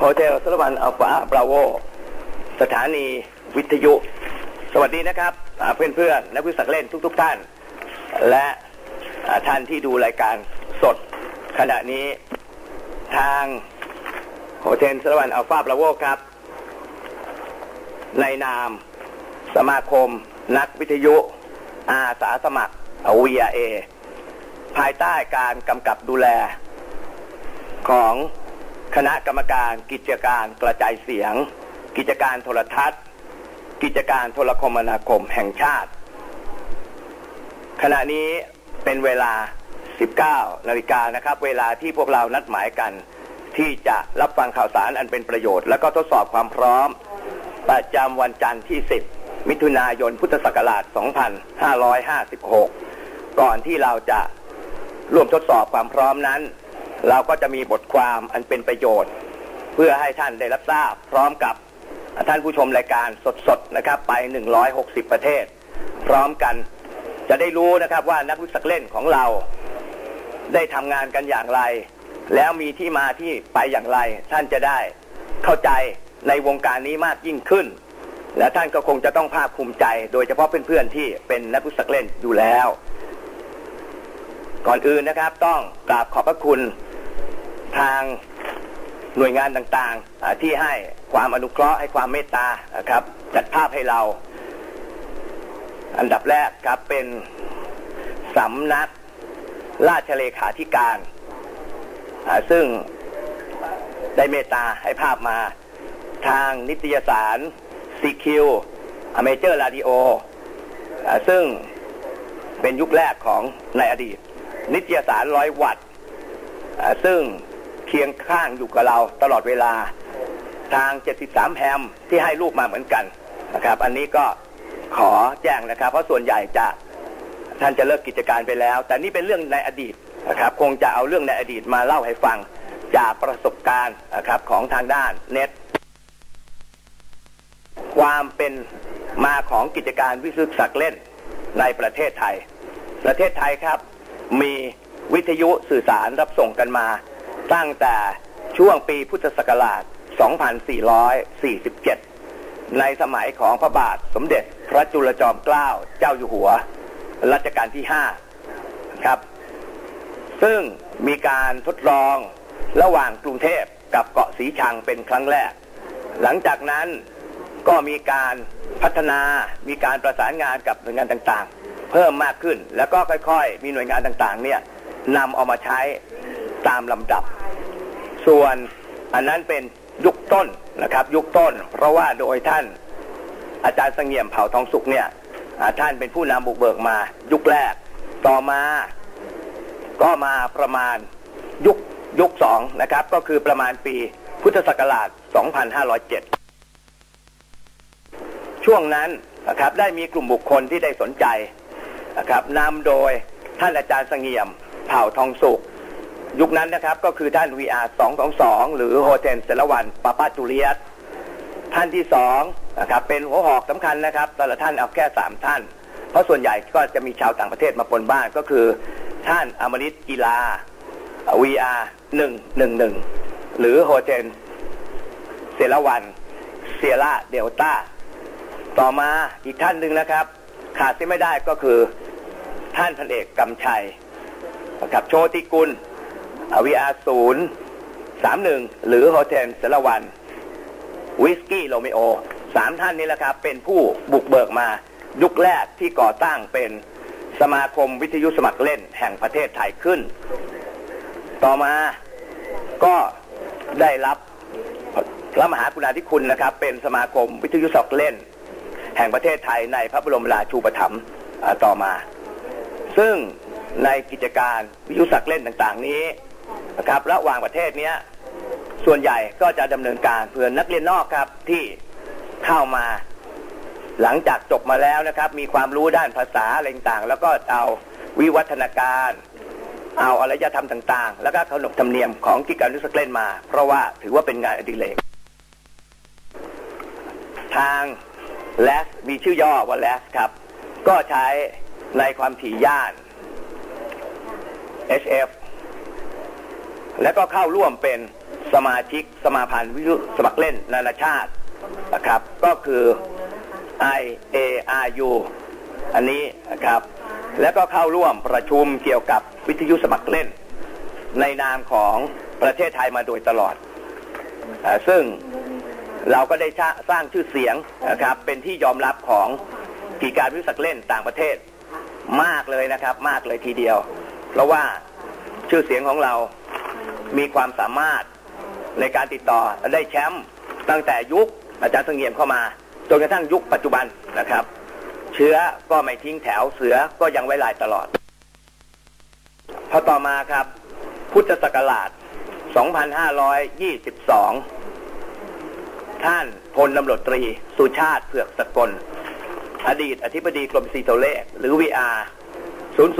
โฮเทลสรวันอัลฟาบราโว สถานีวิทยุ สวัสดีนะครับเพื่อนเพื่อนนักวิสักเล่นทุก ๆ ท่าน และท่านที่ดูรายการสดขณะนี้ทางโฮเทลสรวันอัลฟาบราโวครับ ในนามสมาคมนักวิทยุอาสาสมัคร VRA ภายใต้การกำกับดูแลของ คณะกรรมการกิจการกระจายเสียง กิจการโทรทัศน์ กิจการโทรคมนาคมแห่งชาติ ขณะนี้เป็นเวลา 19 นาฬิกานะครับ เวลาที่พวกเรานัดหมายกัน ที่จะรับฟังข่าวสารอันเป็นประโยชน์ และก็ทดสอบความพร้อม ประจำวันจันทร์ที่ 10 มิถุนายนพุทธศักราช 2556 ก่อนที่เราจะร่วมทดสอบความพร้อมนั้น เราก็จะมีบทความอันเป็นประโยชน์ เพื่อให้ท่านได้รับทราบ พร้อมกับท่านผู้ชมรายการสดๆนะครับไป 160 ประเทศ พร้อมกันจะได้รู้นะครับว่านักวิสักเล่นของเรา ได้ทำงานกันอย่างไร แล้วมีที่มาที่ไปอย่างไร ท่านจะได้เข้าใจในวงการนี้มากยิ่งขึ้น และท่านก็คงจะต้องภาคภูมิใจ โดยเฉพาะเพื่อนๆที่เป็นนักวิสักเล่นอยู่แล้ว ก่อนอื่นนะครับ ต้องกราบขอบพระคุณ ทางหน่วยงานต่างๆ ที่ให้ความอนุเคราะห์ให้ความเมตตาครับ จัดภาพให้เรา อันดับแรกครับเป็นสำนักราชเลขาธิการ ซึ่งได้เมตตาให้ภาพมาทางนิตยสาร CQ อเมเจอร์ราดิโอซึ่งเป็นยุคแรกของในอดีต นิตยสารร้อยวัตต์ซึ่ง เคียงข้างอยู่กับเราตลอดเวลาทาง 73 แฮมที่ให้รูปมาเหมือนกันนะครับ อันนี้ก็ขอแจ้งนะครับ เพราะส่วนใหญ่จะท่านจะเลิกกิจการไปแล้ว แต่นี่เป็นเรื่องในอดีตนะครับ คงจะเอาเรื่องในอดีตมาเล่าให้ฟังจากประสบการณ์นะครับของทางด้านเน็ต ความเป็นมาของกิจการวิสุทธิศักดิ์เล่นในประเทศไทย ประเทศไทยครับ มีวิทยุสื่อสารรับส่งกันมา ตั้งแต่ช่วงปีพุทธศักราช 2447 ในสมัยของพระบาทสมเด็จพระจุลจอมเกล้าเจ้าอยู่หัว รัชกาลที่ 5 ครับ ซึ่งมีการทดลองระหว่างกรุงเทพกับเกาะสีชังเป็นครั้งแรก หลังจากนั้นก็มีการพัฒนา มีการประสานงานกับหน่วยงานต่างๆ เพิ่มมากขึ้น แล้วก็ค่อยๆ มีหน่วยงานต่างๆ เนี่ยนำเอามาใช้ ตามลำดับ ส่วนอันนั้นเป็นยุคต้นนะครับ ยุคต้น เพราะว่าโดยท่านอาจารย์สังเงียมเผ่าทองสุขเนี่ยท่านเป็นผู้นำบุกเบิกมา ยุคแรกต่อมาก็มาประมาณยุคยุคสองนะครับ ก็คือประมาณปีพุทธศักราช 2507 ช่วงนั้นนะครับได้มีกลุ่มบุคคลที่ได้สนใจนะครับนำโดยท่านอาจารย์สังเงียม เผ่าทองสุข ยุคนั้นนะครับก็คือท่าน VR 222หรือโฮเทลเซลวันปาปาจูเลียสท่านที่สองนะครับเป็นหัวหอกสำคัญนะครับแต่ละท่านเอาแค่สามท่าน เพราะส่วนใหญ่ก็จะมีชาวต่างประเทศมาปนบ้านก็คือท่านอมริตกีฬา VR 111หนึ่งหนึ่งหนึ่งหรือโฮเทลเซลวันเซียร่าเดลต้าต่อมาอีกท่านหนึ่งนะครับ ขาดที่ไม่ได้ก็คือท่านพันเอกกำชัยกับโชติกุล วีอาศูนย์สามหนึ่งหรือโฮเทลเซลวันวิสกี้โรมิโอสามท่านนี้แหละครับ เป็นผู้บุกเบิกมายุคแรกที่ก่อตั้งเป็นสมาคมวิทยุสมัครเล่นแห่งประเทศไทยขึ้น ต่อมาก็ได้รับพระมหากรุณาธิคุณนะครับ เป็นสมาคมวิทยุสมัครเล่น แห่งประเทศไทยในพระบรมราชูปถัมภ์ต่อมา ซึ่งในกิจการวิทยุสักเล่นต่าง ๆ นี้ นะครับระหว่างประเทศเนี้ยส่วนใหญ่ก็จะดำเนินการเพื่อนักเรียนนอกครับที่เข้ามา หลังจากจบมาแล้วนะครับ มีความรู้ด้านภาษาอะไรต่างๆแล้วก็เอาวิวัฒนาการ เอาอารยธรรมต่างๆ แล้วก็ขนบธรรมเนียมของกิจการวิทยุสักเล่นมา เพราะว่าถือว่าเป็นงานอดิเรกทางแลสมีชื่อย่อว่าแลสครับ ก็ใช้ในความถี่ย่าน HF แล้วก็เข้าร่วมเป็นสมาชิกสมาพันธ์วิทยุสมัครเล่นนานาชาตินะครับ ก็คือ IARU อันนี้นะครับ แล้วก็เข้าร่วมประชุมเกี่ยวกับวิทยุสมัครเล่น ในนามของประเทศไทยมาโดยตลอดอซึ่งเราก็ได้สร้างชื่อเสียงนะครับ เป็นที่ยอมรับของกิจการวิทยุสมัครเล่นต่างประเทศมากเลยนะครับ มากเลยทีเดียว เพราะว่าชื่อเสียงของเรา มีความสามารถในการติดต่อได้แชมป์ตั้งแต่ยุคอาจารย์เสงี่ยมเข้ามาจนกระทั่งยุคปัจจุบันนะครับ เชื้อก็ไม่ทิ้งแถวเสือก็ยังไว้ลายตลอดพอต่อมาครับ พุทธศักราช 2522 ท่านพลตำรวจตรี สุชาติเผือกสกล อดีตอธิบดีกรมสีโทเลขหรือ VR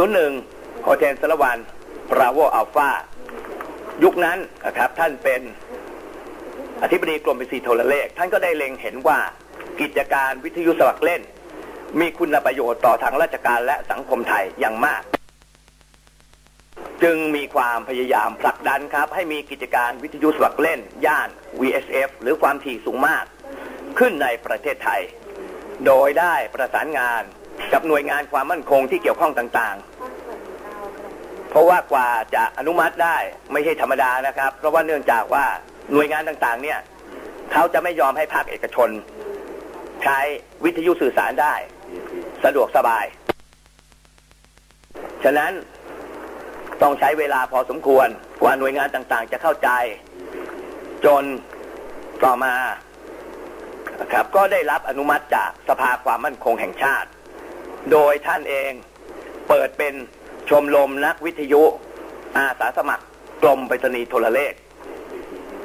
001 โฮเทลสารวันบราโวอัลฟา ยุคนั้นนะครับท่านเป็นอธิบดีกรมวิสีโทรเลข ท่านก็ได้เล็งเห็นว่ากิจการวิทยุสมัครเล่น มีคุณประโยชน์ต่อทางราชการและสังคมไทยอย่างมาก จึงมีความพยายามผลักดันครับ ให้มีกิจการวิทยุสมัครเล่น ย่าน VSF หรือความถี่สูงมาก ขึ้นในประเทศไทย โดยได้ประสานงานกับหน่วยงานความมั่นคงที่เกี่ยวข้องต่างๆ ราะว่ากว่าจะอนุมัติได้ไม่ใช่ธรรมดานะครับ เพราะว่าเนื่องจากว่าหน่วยงานต่างๆ เนี่ยเขาจะไม่ยอมให้ภาคเอกชน ใช้วิทยุสื่อสารได้ สะดวกสบาย ฉะนั้นต้องใช้เวลาพอสมควรกว่าหน่วยงานต่างๆ จะเข้าใจ จนต่อมาครับก็ได้รับอนุมัติจากสภาความมั่นคงแห่งชาติ โดยท่านเองเปิดเป็น ชมรมนักวิทยุอาสาสมัครกรมไปรษณีย์โทรเลข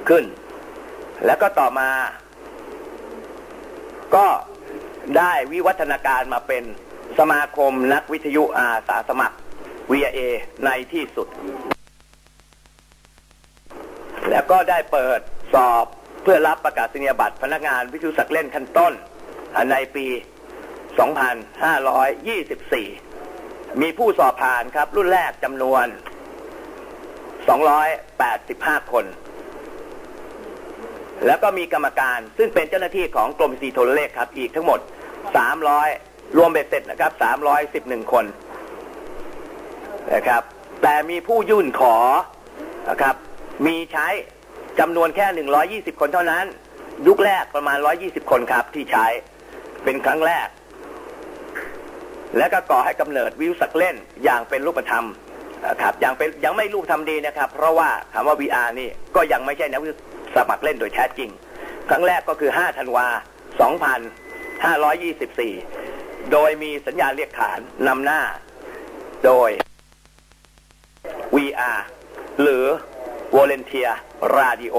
ขึ้น แล้วก็ต่อมา ก็ได้วิวัฒนาการมาเป็นสมาคมนักวิทยุอาสาสมัคร VA ในที่สุด แล้วก็ได้เปิดสอบเพื่อรับประกาศนียบัตรพนักงานวิทยุสักเล่นขั้นต้น ในปี 2524 มีผู้สอบผ่านครับ รุ่นแรกจำนวน 285 คน แล้วก็มีกรรมการซึ่งเป็นเจ้าหน้าที่ของกรมสีโทรเลขครับ อีกทั้งหมด 300 รวมเบ็ดเสร็จนะครับ 311 คนนะครับ แต่มีผู้ยื่นขอนะครับ มีใช้จำนวนแค่ 120 คนเท่านั้น ยุคแรกประมาณ 120 คนครับ ที่ใช้เป็นครั้งแรก และก็ก่อให้กำเนิดวิวสักเล่นอย่างเป็นรูปธรรมครับยังเป็นยังไม่รูปธรรมดีนะครับ เพราะว่าคำว่า VR นี่ก็ยังไม่ใช่นักวิสมัครเล่นโดยแท้จริง ครั้งแรกก็คือ 5 ธันวา 2524 โดยมีสัญญาเรียกขานนำหน้า โดย VR หรือ Volunteer Radio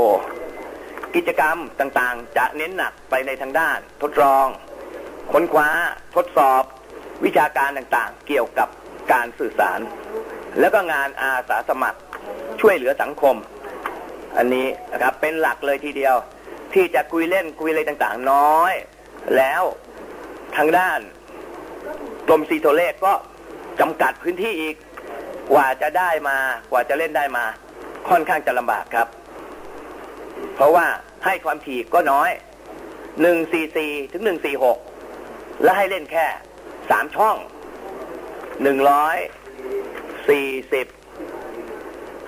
กิจกรรมต่างๆ จะเน้นหนักไปในทางด้าน ทดลอง ค้นคว้า ทดสอบ วิชาการต่างๆ เกี่ยวกับการสื่อสาร แล้วก็งานอาสาสมัครช่วยเหลือสังคม อันนี้นะครับเป็นหลักเลยทีเดียว ที่จะคุยเล่นคุยอะไรต่างๆ น้อย แล้วทางด้านกรมซีโทเลขก็จำกัดพื้นที่อีกกว่าจะได้มากว่าจะเล่นได้มา ค่อนข้างจะลำบากครับ เพราะว่าให้ความถี่ก็น้อยหนึ่งสี่สี่ถึงหนึ่งสี่หกและให้เล่นแค่ สามช่องหนึ่งร้อยสี่สิบ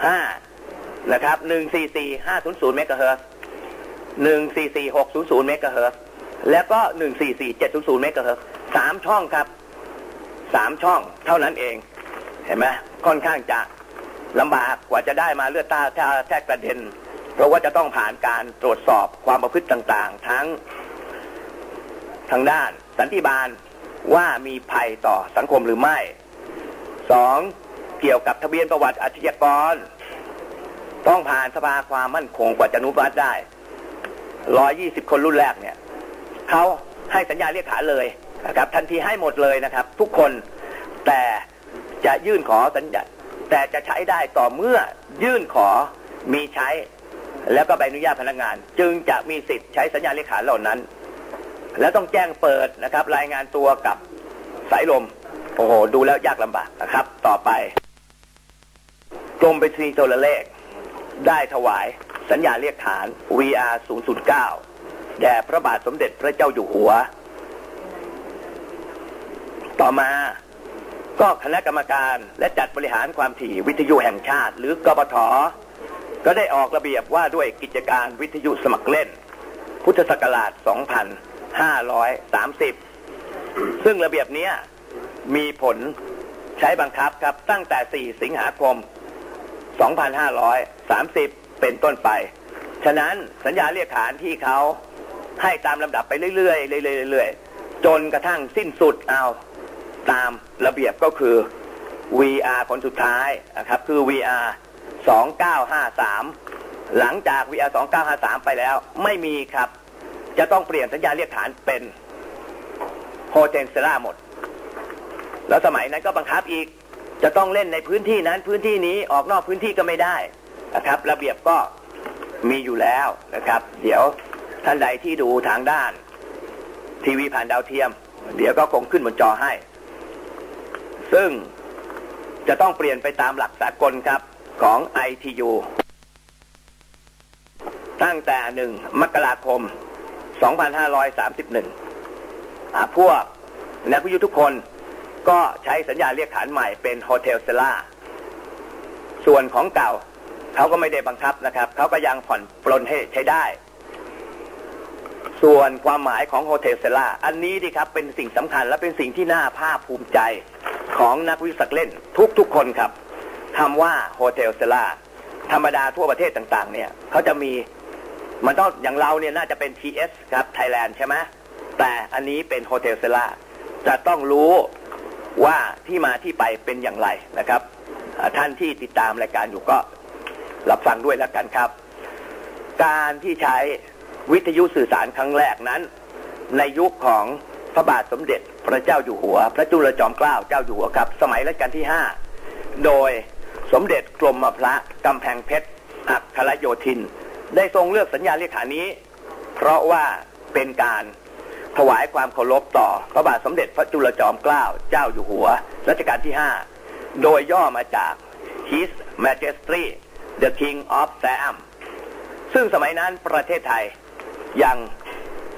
ห้านะครับหนึ่งสี่สี่ห้าศูนย์ศูนย์เมกะเฮิร์ตหนึ่งสี่สี่หกศูนย์ศูนย์เมกะเฮิร์ตแล้วก็หนึ่งสี่สี่เจ็ดศูนย์ศูนย์เมกะเฮิร์ตสามช่องครับสามช่องเท่านั้นเอง เห็นไหมค่อนข้างจะลำบากกว่าจะได้มาเลือดตาแทกกระเด็น เพราะว่าจะต้องผ่านการตรวจสอบความประพฤติต่าง ๆ ทั้งทางด้านสันติบาล ว่ามีภัยต่อสังคมหรือไม่สองเกี่ยวกับทะเบียนประวัติอาชญากร ต้องผ่านสภาความมั่นคงกว่าจะนุบัตได้ร้อยี่สิบคนรุ่นแรกเนี่ยเขาให้สัญญาเรียกขาเลยนะครับทันทีให้หมดเลยนะครับ ทุกคนแต่จะยื่นขอสัญญาแต่จะใช้ได้ต่อเมื่อยื่นขอมีใช้ แล้วก็ใบอนุญาตพนักงาน จึงจะมีสิทธิ์ใช้สัญญาเลขาเหล่านั้น แล้วต้องแจ้งเปิดนะครับ รายงานตัวกับสายลม โอ้โห ดูแล้วยากลำบากนะครับ ต่อไปกรมไปรษณีโทรเลข ได้ถวายสัญญาเรียกฐาน VR 009 แด่พระบาทสมเด็จพระเจ้าอยู่หัว ต่อมาก็คณะกรรมการและจัดบริหารความถี่วิทยุแห่งชาติ หรือกบทก็ได้ออกระเบียบว่าด้วยกิจการวิทยุสมัครเล่น พุทธศักราช 2530ซึ่งระเบียบนี้มีผลใช้บังคับครับตั้งแต่ 4 สิงหาคม 2530 เป็นต้นไป ฉะนั้นสัญญาเรียกขานที่เขาให้ตามลำดับไปเรื่อยๆเรื่อยๆเรื่อยๆจนกระทั่งสิ้นสุดเอาตามระเบียบก็คือ VR คนสุดท้ายนะครับ คือ VR 2953 หลังจาก VR 2953 ไปแล้ว ไม่มีครับ จะต้องเปลี่ยนสัญญาเรียกฐานเป็นโฮเทนเซล่าหมด แล้วสมัยนั้นก็บังคับอีก จะต้องเล่นในพื้นที่นั้นพื้นที่นี้ออกนอกพื้นที่ก็ไม่ได้นะครับ ระเบียบก็มีอยู่แล้วนะครับ เดี๋ยวท่านใดที่ดูทางด้าน ทีวีผ่านดาวเทียม เดี๋ยวก็คงขึ้นบนจอให้ ซึ่งจะต้องเปลี่ยนไปตามหลักสากลครับของ ITU ตั้งแต่หนึ่งมกราคม 2531 พวกนักวิทยุทุกคนก็ใช้สัญญาเรียกขานใหม่เป็นโฮเทลเซล่าส่วนของเก่าเขาก็ไม่ได้บังคับนะครับเขาก็ยังผ่อนปลนให้ใช้ได้ ส่วนความหมายของโฮเทลเซล่าอันนี้ดีครับเป็นสิ่งสำคัญและเป็นสิ่งที่น่าภาคภูมิใจของนักวิสักเล่นทุกๆคนครับคำว่าโฮเทลเซล่าธรรมดาทั่วประเทศต่าง ๆ เนี่ยเขาจะมี มันต้องอย่างเราเนี่ยน่าจะเป็น TS ครับไทยแลนด์ใช่ไหมแต่อันนี้เป็นโฮเทลเซล่าจะต้องรู้ว่าที่มาที่ไปเป็นอย่างไรนะครับ ท่านที่ติดตามรายการอยู่ก็รับฟังด้วยแล้วกันครับ การที่ใช้วิทยุสื่อสารครั้งแรกนั้น ในยุคของพระบาทสมเด็จพระเจ้าอยู่หัว พระจุลจอมเกล้าเจ้าอยู่หัวครับ สมัยรัชกาลที่ห้าโดยสมเด็จกรมพระกำแพงเพชรอัครโยธิน ได้ทรงเลือกสัญญาเลขานี้ เพราะว่าเป็นการถวายความเคารพต่อพระบาทสมเด็จพระจุลจอมเกล้าเจ้าอยู่หัวรัชกาลที่ห้าโดยย่อมาจาก His Majesty the King of Siam ซึ่งสมัยนั้นประเทศไทยยัง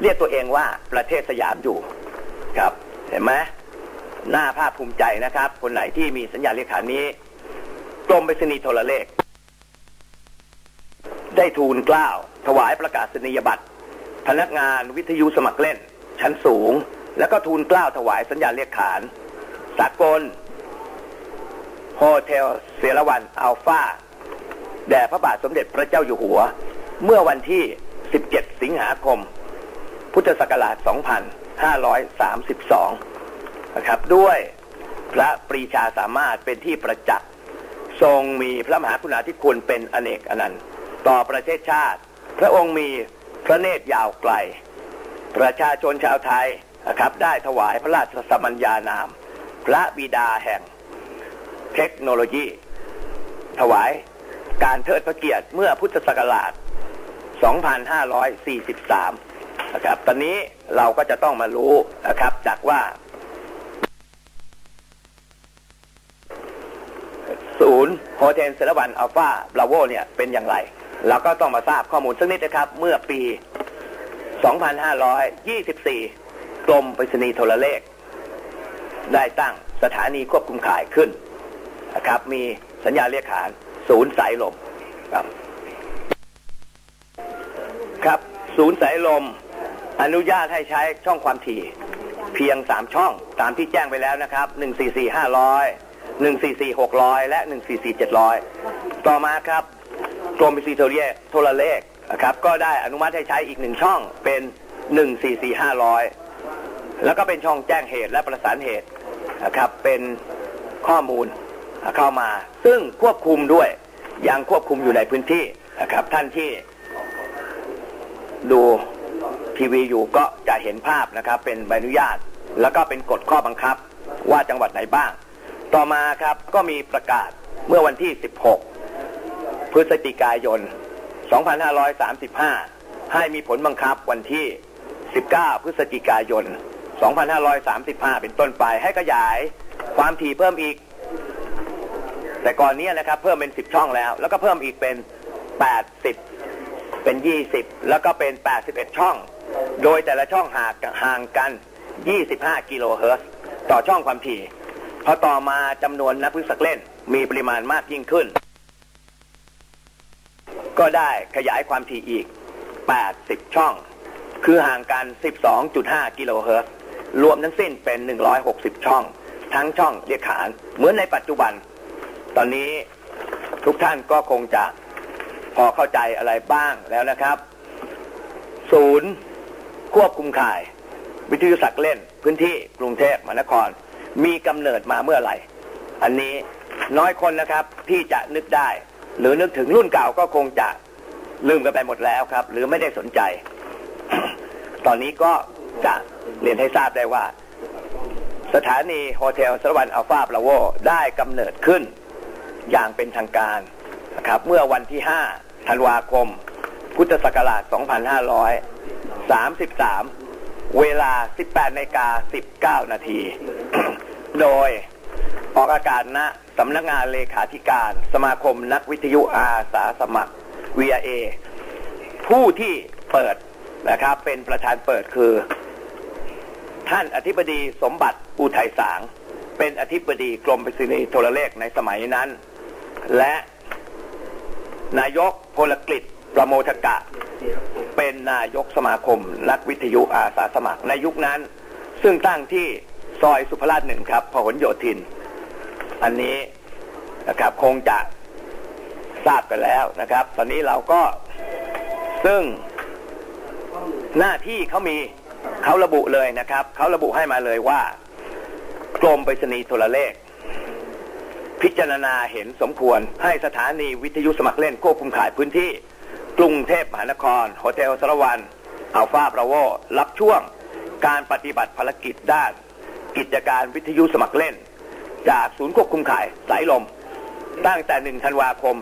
เรียกตัวเองว่าประเทศสยามอยู่ครับ เห็นไหมหน้าภาคภูมิใจนะครับ คนไหนที่มีสัญญาเลขานี้กรมไปรษณีย์โทรเลข ได้ทูลกล้าว ถวายประกาศนียบัตร พนักงานวิทยุสมัครเล่น ชั้นสูง แล้วก็ทูลกล้าวถวายสัญญาเลขขาน สากลโฮเทลเซรวันอัลฟาแด่พระบาทสมเด็จพระเจ้าอยู่หัว เมื่อวันที่ 17 สิงหาคม พุทธศักราช 2532 นะครับด้วยพระปรีชาสามารถเป็นที่ประจักษ์ทรงมีพระมหากรุณาธิคุณเป็นอเนกอนันต์ ต่อประเทศชาติ พระองค์มีพระเนตรยาวไกล ประชาชนชาวไทยนะครับได้ถวายพระราชสมัญญานาม พระบิดาแห่งเทคโนโลยี ถวายการเทิดพระเกียรติเมื่อพุทธศักราช 2543 นะครับ ตอนนี้เราก็จะต้องมารู้นะครับจากว่า ศูนย์โฮเทลเซรวันอัลฟาบราโวเนี่ยเป็นอย่างไร เราก็ต้องมาทราบข้อมูลสักนิดนะครับ เมื่อปี 2524 กรมไปรษณีย์โทรเลข ได้ตั้งสถานีควบคุมข่ายขึ้นนะครับ มีสัญญาเรียกขานศูนย์สายลมครับ ครับ ศูนย์สายลม อนุญาตให้ใช้ช่องความถี่ เพียงสามช่องตามที่แจ้งไปแล้วนะครับหนึ่งสี่สี่ห้าร้อยหนึ่งสี่สี่หกร้อยและหนึ่งสี่สี่เจ็ดร้อยต่อมาครับ กรมวิทยุโทรเลขนะครับก็ได้อนุมัติให้ใช้อีกหนึ่งช่องเป็นหนึ่งสี่สี่ห้าร้อยแล้วก็เป็นช่องแจ้งเหตุและประสานเหตุนะครับเป็นข้อมูลเข้ามา ซึ่งควบคุมด้วยยังควบคุมอยู่ในพื้นที่นะครับ ท่านที่ดูทีวีอยู่ก็จะเห็นภาพนะครับ เป็นใบอนุญาต แล้วก็เป็นกฎข้อบังคับว่าจังหวัดไหนบ้าง ต่อมาครับก็มีประกาศเมื่อวันที่ 16 พฤศจิกายน 2535 ให้มีผลบังคับวันที่ 19 พฤศจิกายน 2535 เป็นต้นไปให้ขยายความถี่เพิ่มอีก แต่ก่อนนี้นะครับเพิ่มเป็น 10 ช่องแล้ว แล้วก็เพิ่มอีกเป็น 80 เป็น 20 แล้วก็เป็น 81 ช่อง โดยแต่ละช่องห่างห่างกัน 25 กิโลเฮิรตซ์ต่อช่องความถี่พอต่อมาจำนวนนักวิสักเล่นมีปริมาณมากยิ่งขึ้น ก็ได้ขยายความถี่อีก 80 ช่อง คือห่างกัน 12.5 กิโลเฮิรตซ์รวมทั้งสิ้นเป็น 160 ช่อง ทั้งช่องเรียกขาน เหมือนในปัจจุบัน ตอนนี้ทุกท่านก็คงจะพอเข้าใจอะไรบ้างแล้วนะครับ ศูนย์ควบคุมข่าย วิทยุสักเล่นพื้นที่กรุงเทพมหานคร มีกำเนิดมาเมื่อไหร่ อันนี้น้อยคนนะครับที่จะนึกได้ หรือนึกถึงรุ่นเก่าก็คงจะลืมกันไปหมดแล้วครับ หรือไม่ได้สนใจ ตอนนี้ก็จะเรียนให้ทราบได้ว่า สถานีโฮเทลสวรวันอัลฟาบลาโวได้กำเนิดขึ้นอย่างเป็นทางการนะครับเมื่อวันที่ 5 ธันวาคม พุทธศักราช 2533 เวลา 18นาฬิกา19 นาที โดยออกอากาศณ สำนักงานเลขาธิการ สมาคมนักวิทยุอาสาสมัคร VIA ผู้ที่เปิดนะครับ เป็นประธานเปิดคือ ท่านอธิบดีสมบัติอุทัยสาง เป็นอธิบดีกรมไปรษณีย์โทรเลขในสมัยนั้น และนายกพลกฤษประโมทกะ เป็นนายกสมาคม นักวิทยุอาสาสมัครในยุคนั้น ซึ่งตั้งที่ซอยสุภราชหนึ่งครับพหลโยธิน อันนี้นะครับคงจะทราบกันแล้วนะครับ ตอนนี้เราก็ซึ่งหน้าที่เขามีเขาระบุเลยนะครับเขาระบุให้มาเลยว่ากรมไปรษณีย์โทรเลข พิจารณาเห็นสมควร ให้สถานีวิทยุสมัครเล่นควบคุมขายพื้นที่ กรุงเทพมหานครโฮเทลสรวันอัลฟาบราโวรับช่วงการปฏิบัติภารกิจด้าน กิจการวิทยุสมัครเล่น จากศูนย์ควบคุมขายสายลม ตั้งแต่ 1 ธันวาคม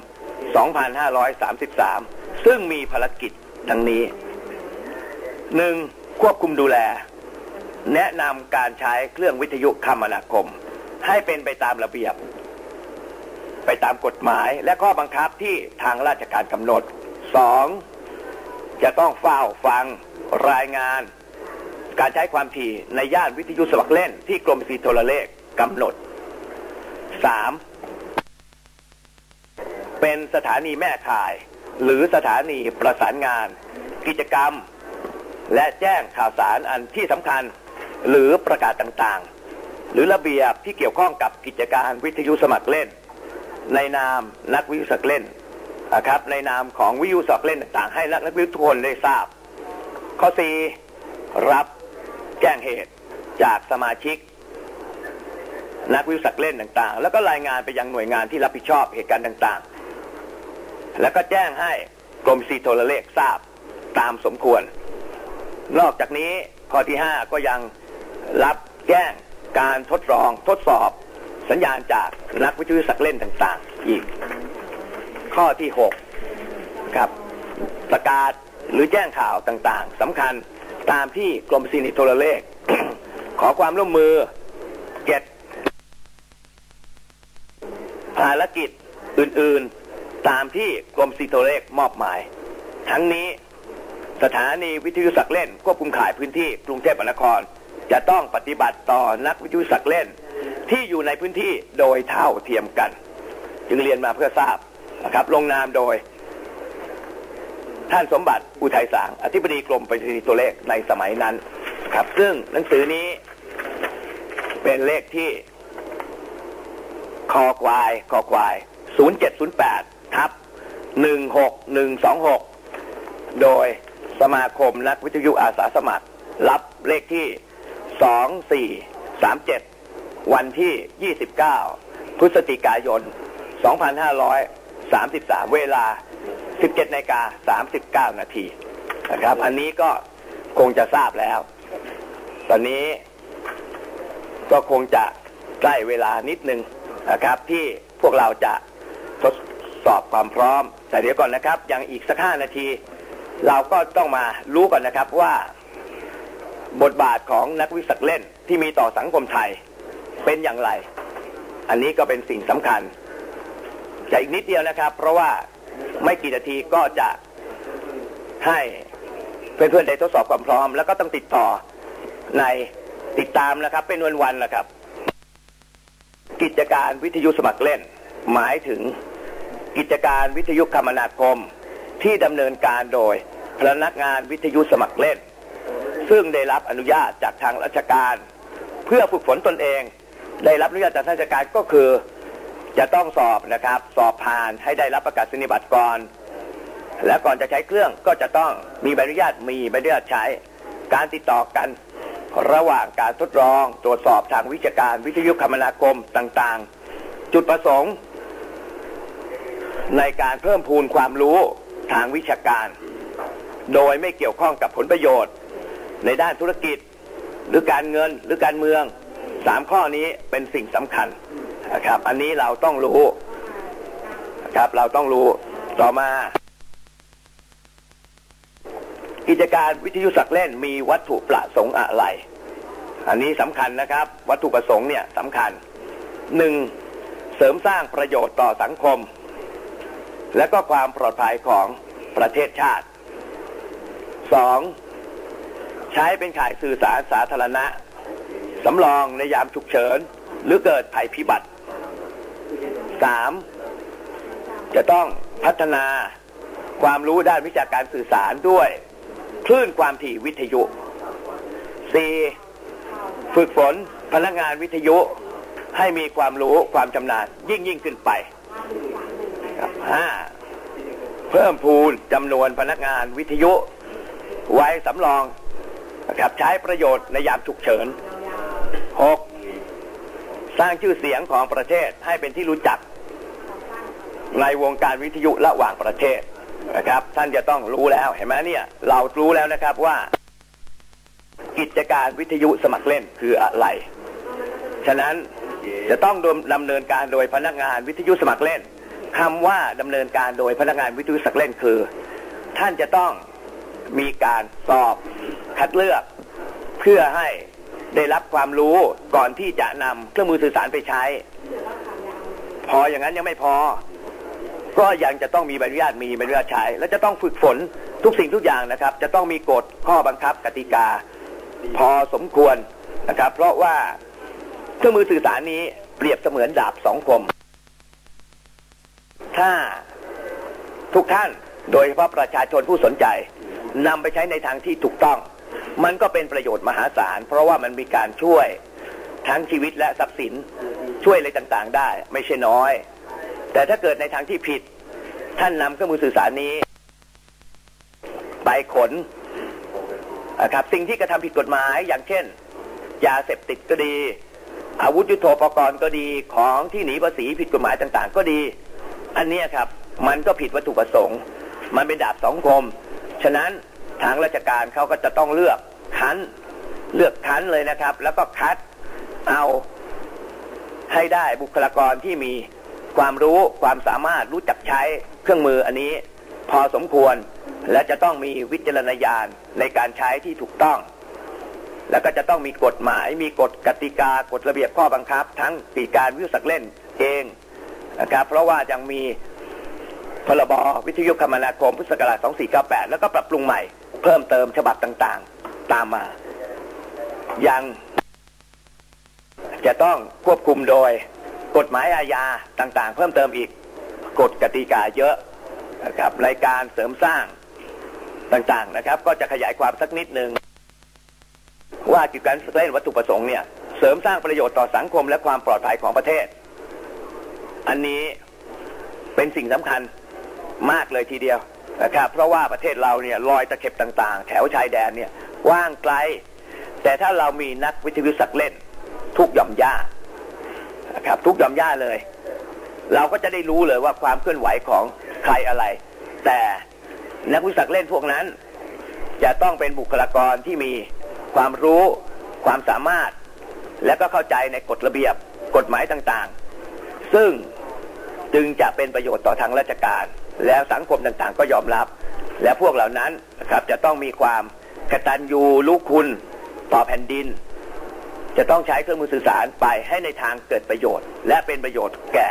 2533 ซึ่งมีภารกิจดังนี้หนึ่งควบคุมดูแล แนะนำการใช้เครื่องวิทยุคมนาคม ให้เป็นไปตามระเบียบ ไปตามกฎหมายและข้อบังคับที่ทางราชการกำหนดสองจะต้องเฝ้าฟังรายงานการใช้ความถี่ในย่านวิทยุสมัครเล่นที่กรมสีโทรเลขกำหนด สามเป็นสถานีแม่ข่าย หรือสถานีประสานงาน กิจกรรม และแจ้งข่าวสารอันที่สำคัญ หรือประกาศต่างๆ หรือระเบียบที่เกี่ยวข้องกับกิจการวิทยุสมัครเล่น ในนามนักวิทยุสมัครเล่นนะครับในนามของวิทยุสมัครเล่นต่างๆให้นักวิทยุทุกคนได้ทราบ ข้อสี่รับแจ้งเหตุจากสมาชิก นักวิทยุสักเล่นต่างๆ แล้วก็รายงานไปยังหน่วยงานที่รับผิดชอบเหตุการณ์ต่างๆ แล้วก็แจ้งให้กรมสีโทรเลขทราบตามสมควร นอกจากนี้ข้อที่ห้าก็ยังรับแจ้งการทดลองทดสอบสัญญาณจากนักวิทยุสักเล่นต่างๆ อีก ข้อที่หกครับ ประกาศหรือแจ้งข่าวต่างๆสำคัญตามที่กรมสินิโทรเลข ขอความร่วมมือเจ็ด ภารกิจอื่นๆ ตามที่กรมสินิเลขมอบหมาย ทั้งนี้สถานีวิทยุสักเล่นควบคุมขายพื้นที่กรุงเทพมหานคร จะต้องปฏิบัติต่อนักวิทยุสักเล่น ที่อยู่ในพื้นที่โดยเท่าเทียมกัน จึงเรียนมาเพื่อทราบนะครับ ลงนามโดย ท่านสมบัติอุทัยสางอธิบดีกรมไปรษณีย์ตัวเลขในสมัยนั้น ครับ ซึ่งหนังสือนี้เป็นเลขที่ คอควายคอควาย 0708ทับ16126 โดยสมาคมนักวิทยุอาสาสมัคร รับเลขที่ 2437 วันที่ 29 พฤศจิกายน 2533 เวลา 17นาฬิกา39 นาทีนะครับ อันนี้ก็คงจะทราบแล้ว ตอนนี้ก็คงจะใกล้เวลานิดนึง นะครับ ที่พวกเราจะทดสอบความพร้อม แต่เดี๋ยวก่อนนะครับยังอีกสักห้านาที เราก็ต้องมารู้ก่อนนะครับว่า บทบาทของนักวิสักเล่นที่มีต่อสังคมไทยเป็นอย่างไร อันนี้ก็เป็นสิ่งสำคัญจะอีกนิดเดียวนะครับ เพราะว่าไม่กี่นาทีก็จะให้เพื่อนๆได้ทดสอบความพร้อม แล้วก็ต้องติดต่อในติดตามนะครับ เป็นวันๆนะครับ กิจการวิทยุสมัครเล่น หมายถึงกิจการวิทยุคมนาคมที่ดำเนินการโดยพนักงานวิทยุสมัครเล่น ซึ่งได้รับอนุญาตจากทางราชการ เพื่อฝึกฝนตนเอง ได้รับอนุญาตจากราชการก็คือจะต้องสอบนะครับ สอบผ่านให้ได้รับประกาศนียบัตรก่อน และก่อนจะใช้เครื่องก็จะต้องมีใบอนุญาตมีใบอนุญาตใช้ การติดต่อกัน ระหว่างการทดลองตรวจสอบทางวิชาการวิทยุคมนาคมต่างๆ จุดประสงค์ ในการเพิ่มพูนความรู้ทางวิชาการ โดยไม่เกี่ยวข้องกับผลประโยชน์ ในด้านธุรกิจ หรือการเงินหรือการเมืองสามข้อนี้เป็นสิ่งสำคัญนะครับ อันนี้เราต้องรู้นะครับ เราต้องรู้ต่อมา กิจการวิทยุสักเล่นมีวัตถุประสงค์อะไร อันนี้สำคัญนะครับ วัตถุประสงค์เนี่ยสำคัญหนึ่งเสริมสร้างประโยชน์ต่อสังคม และก็ความปลอดภัยของประเทศชาติสองใช้เป็นข่ายสื่อสารสาธารณะสำรองในยามฉุกเฉิน หรือเกิดภัยพิบัติสามจะต้องพัฒนาความรู้ด้านวิชาการสื่อสารด้วย คลื่นความถี่วิทยุสี่ฝึกฝนพนักงานวิทยุให้มีความรู้ความชำนาญยิ่งยิ่งขึ้นไปห้าเพิ่มพูนจำนวนพนักงานวิทยุ ไว้สำรองนะครับใช้ประโยชน์ในยามฉุกเฉินหกสร้างชื่อเสียงของประเทศให้เป็นที่รู้จัก ในวงการวิทยุระหว่างประเทศ นะครับ ท่านจะต้องรู้แล้วเห็นไหมเนี่ย เรารู้แล้วนะครับว่า กิจการวิทยุสมัครเล่นคืออะไร ฉะนั้นจะต้องดำเนินการโดยพนักงานวิทยุสมัครเล่นคำว่าดำเนินการโดยพนักงานวิทยุสมัครเล่นคือ ท่านจะต้องมีการสอบคัดเลือก เพื่อให้ได้รับความรู้ก่อนที่จะนำเครื่องมือสื่อสารไปใช้ พออย่างนั้นยังไม่พอ ก็ยังจะต้องมีใบอนุญาตมีใบอนุญาตใช้และจะต้องฝึกฝนทุกสิ่งทุกอย่างนะครับ จะต้องมีกฎข้อบังคับกติกา พอสมควรนะครับ เพราะว่าเครื่องมือสื่อสารนี้เปรียบเสมือนดาบสองคม ถ้าทุกท่านโดยเฉพาะประชาชนผู้สนใจนำไปใช้ในทางที่ถูกต้อง มันก็เป็นประโยชน์มหาศาล เพราะว่ามันมีการช่วยทั้งชีวิตและทรัพย์สินช่วยอะไรต่างๆ ได้ ไม่ใช่น้อย แต่ถ้าเกิดในทางที่ผิด ท่านนำเครื่องมือสื่อสารนี้ ไปขนนะครับ สิ่งที่กระทำผิดกฎหมาย อย่างเช่น ยาเสพติดก็ดี อาวุธยุโทโธปกรณ์ก็ดีของที่หนีภาษีผิดกฎหมายต่างๆ ก็ดี อันนี้ครับ มันก็ผิดวัตถุประสงค์ มันเป็นดาบสองคม ฉะนั้นทางราชการเขาก็จะต้องเลือกคันเลือกคันเลยนะครับ แล้วก็คัดเอาให้ได้บุคลากรที่มี ความรู้ความสามารถรู้จักใช้เครื่องมืออันนี้ พอสมควรและจะต้องมีวิจารณญาณในการใช้ที่ถูกต้อง แล้วก็จะต้องมีกฎหมายมีกฎกติกากฎระเบียบข้อบังคับ ทั้งปีการวิทยุสักเล่นเองนะครับเพราะว่ายังมีพรบวิทยุคมนาคมพุทธศักราช 2498 แล้วก็ปรับปรุงใหม่เพิ่มเติมฉบับต่างๆ ตามมา ยังจะต้องควบคุมโดย กฎหมายอาญาต่างๆ เพิ่มเติมอีกกฎกติกาเยอะนะครับรายการเสริมสร้างต่างๆนะครับ ก็จะขยายความสักนิดหนึ่งว่ากิจการเล่นวัตถุประสงค์เนี่ยเสริมสร้างประโยชน์ต่อสังคมและความปลอดภัยของประเทศ อันนี้เป็นสิ่งสำคัญมากเลยทีเดียวนะครับเพราะว่าประเทศเราเนี่ยลอยตะเข็บต่างๆ แถวชายแดนเนี่ยว่างไกล แต่ถ้าเรามีนักวิทยุสักเล่น ทุกหย่อมย่า นะครับทุกหย่อมย่าเลย เราก็จะได้รู้เลยว่าความเคลื่อนไหวของใครอะไร แต่นักวิสักเล่นพวกนั้น จะต้องเป็นบุคลากรที่มีความรู้ความสามารถ และก็เข้าใจในกฎระเบียบกฎหมายต่างๆ ซึ่งจึงจะเป็นประโยชน์ต่อทางราชการ แล้วสังคมต่างๆ ก็ยอมรับ และพวกเหล่านั้นนะครับจะต้องมีความกตัญญูรู้คุณต่อแผ่นดิน จะต้องใช้เครื่องมือสื่อสารไปให้ในทางเกิดประโยชน์ และเป็นประโยชน์แก่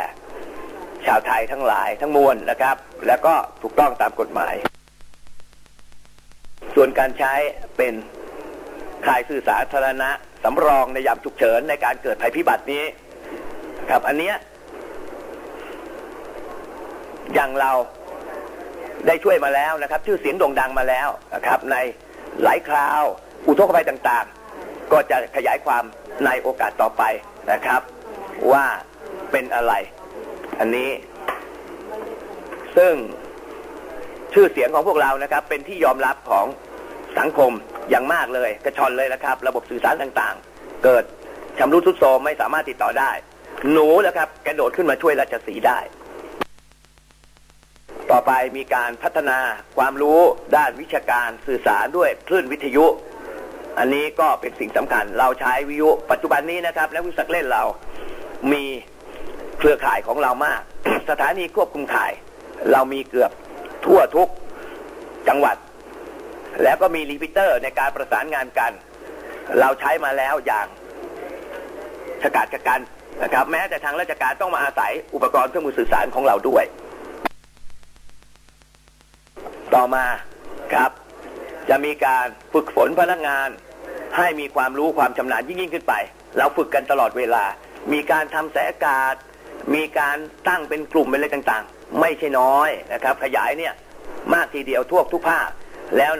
ชาวไทยทั้งหลายทั้งมวลนะครับ แล้วก็ถูกต้องตามกฎหมาย ส่วนการใช้เป็นข่ายสื่อสาธารณะสำรองในยามฉุกเฉินในการเกิดภัยพิบัตินี้ ครับอันเนี้ยอย่างเราได้ช่วยมาแล้วนะครับ ชื่อเสียงโด่งดังมาแล้วนะครับ ในหลายคราว อุทกภัยต่าง ก็จะขยายความในโอกาสต่อไปนะครับ ว่าเป็นอะไร อันนี้ ซึ่งชื่อเสียงของพวกเรานะครับ เป็นที่ยอมรับของสังคมอย่างมากเลยกระชอนเลยนะครับ ระบบสื่อสารต่างๆ เกิดชำรุดทรุดโทรมไม่สามารถติดต่อได้ หนูนะครับกระโดดขึ้นมาช่วยราชสีได้ ต่อไปมีการพัฒนาความรู้ด้านวิชาการสื่อสารด้วยคลื่นวิทยุ อันนี้ก็เป็นสิ่งสำคัญ เราใช้วิทยุปัจจุบันนี้นะครับ และวิสักเล่นเรามีเครือข่ายของเรามาก สถานีควบคุมข่าย เรามีเกือบทั่วทุกจังหวัด แล้วก็มีรีพิเตอร์ในการประสานงานกัน เราใช้มาแล้วอย่างชะกาดชะกันนะครับ แม้แต่ทางราชการต้องมาอาศัยอุปกรณ์เครื่องมือสื่อสารของเราด้วย ต่อมาครับ จะมีการฝึกฝนพนักงาน ให้มีความรู้ความชำนาญยิ่งยิ่งขึ้นไป เราฝึกกันตลอดเวลา มีการทำแสอากาศ มีการตั้งเป็นกลุ่มเป็นอะไรต่างๆ ไม่ใช่น้อยนะครับ ขยายเนี่ยมากทีเดียวทั่วทุกภาค แล้ว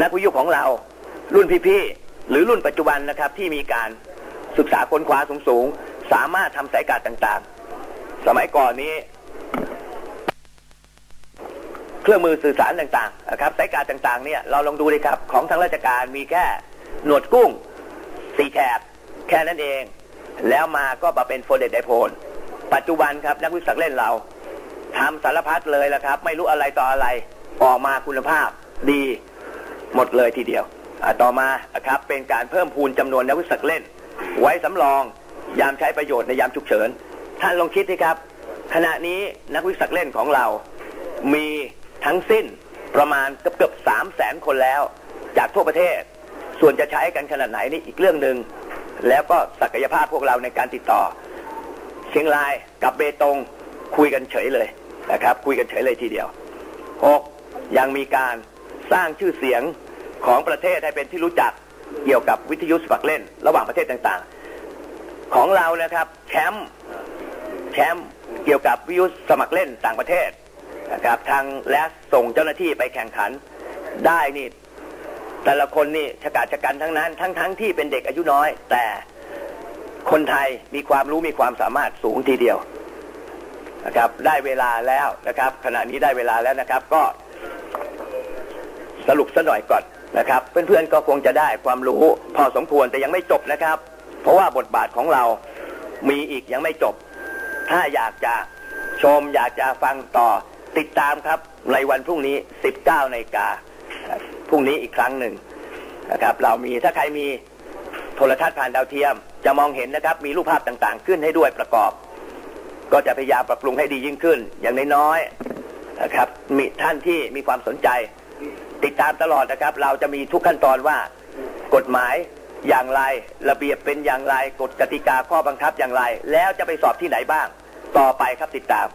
นักวิทยุของเรารุ่นพี่ๆหรือรุ่นปัจจุบันนะครับที่มีการศึกษาค้นคว้าสูงๆสามารถทำสายอากาศต่างๆ สมัยก่อนนี้ เครื่องมือสื่อสารต่างๆนะครับสายการต่างๆเนี่ยเราลองดูเลยครับ ของทางราชการมีแค่ หนวดกุ้งสีแฉกแค่นั้นเอง แล้วมาก็มาเป็นโฟเดตไดโพลปัจจุบันครับนักวิสักเล่นเราทำสารพัดเลยละครับ ไม่รู้อะไรต่ออะไรออกมาคุณภาพดีหมดเลยทีเดียวต่อมาครับเป็นการเพิ่มพูนจำนวนนักวิสักเล่น ไว้สำรองยามใช้ประโยชน์ในยามฉุกเฉิน ท่านลองคิดสิครับ ขณะนี้นักวิสักเล่นของเรา มีทั้งสิ้นประมาณเกือบเกือบสามแสนคนแล้ว จากทั่วประเทศ ส่วนจะใช้กันขนาดไหนนี่อีกเรื่องหนึ่งแล้วก็ศักยภาพพวกเราในการติดต่อ เชียงรายกับเบตงคุยกันเฉยเลยนะครับ คุยกันเฉยเลยทีเดียวหกยังมีการสร้างชื่อเสียงของประเทศให้เป็นที่รู้จักเกี่ยวกับวิทยุสมัครเล่น ระหว่างประเทศต่างๆ ของเรานะครับแชมป์แชมป์เกี่ยวกับวิทยุสมัครเล่นต่างประเทศนะครับทางและส่งเจ้าหน้าที่ไปแข่งขันได้นี่ แต่ละคนนี่ชะกาจชะกันทั้งนั้น ทั้งทั้งที่เป็นเด็กอายุน้อย แต่คนไทยมีความรู้มีความสามารถสูงทีเดียวนะครับ ได้เวลาแล้วนะครับ ขณะนี้ได้เวลาแล้วนะครับ ก็สรุปสัหน่อยก่อนนะครับ เพื่อนๆก็คงจะได้ความรู้พอสมควรแต่ยังไม่จบนะครับ เพราะว่าบทบาทของเรามีอีกยังไม่จบ ถ้าอยากจะชมอยากจะฟังต่อติดตามครับในวันพรุ่งนี้ 19นาฬิกา พรุ่งนี้อีกครั้งหนึ่งนะครับ เรามีถ้าใครมีโทรทัศน์ผ่านดาวเทียม จะมองเห็นนะครับ มีรูปภาพต่างๆ ขึ้นให้ด้วยประกอบ ก็จะพยายามปรับปรุงให้ดียิ่งขึ้น อย่างน้อยๆนะครับ มีท่านที่มีความสนใจ ติดตามตลอดนะครับ เราจะมีทุกขั้นตอนว่ากฎหมายอย่างไร ระเบียบเป็นอย่างไรกฎกติกาข้อบังคับอย่างไร แล้วจะไปสอบที่ไหนบ้าง ต่อไปครับติดตาม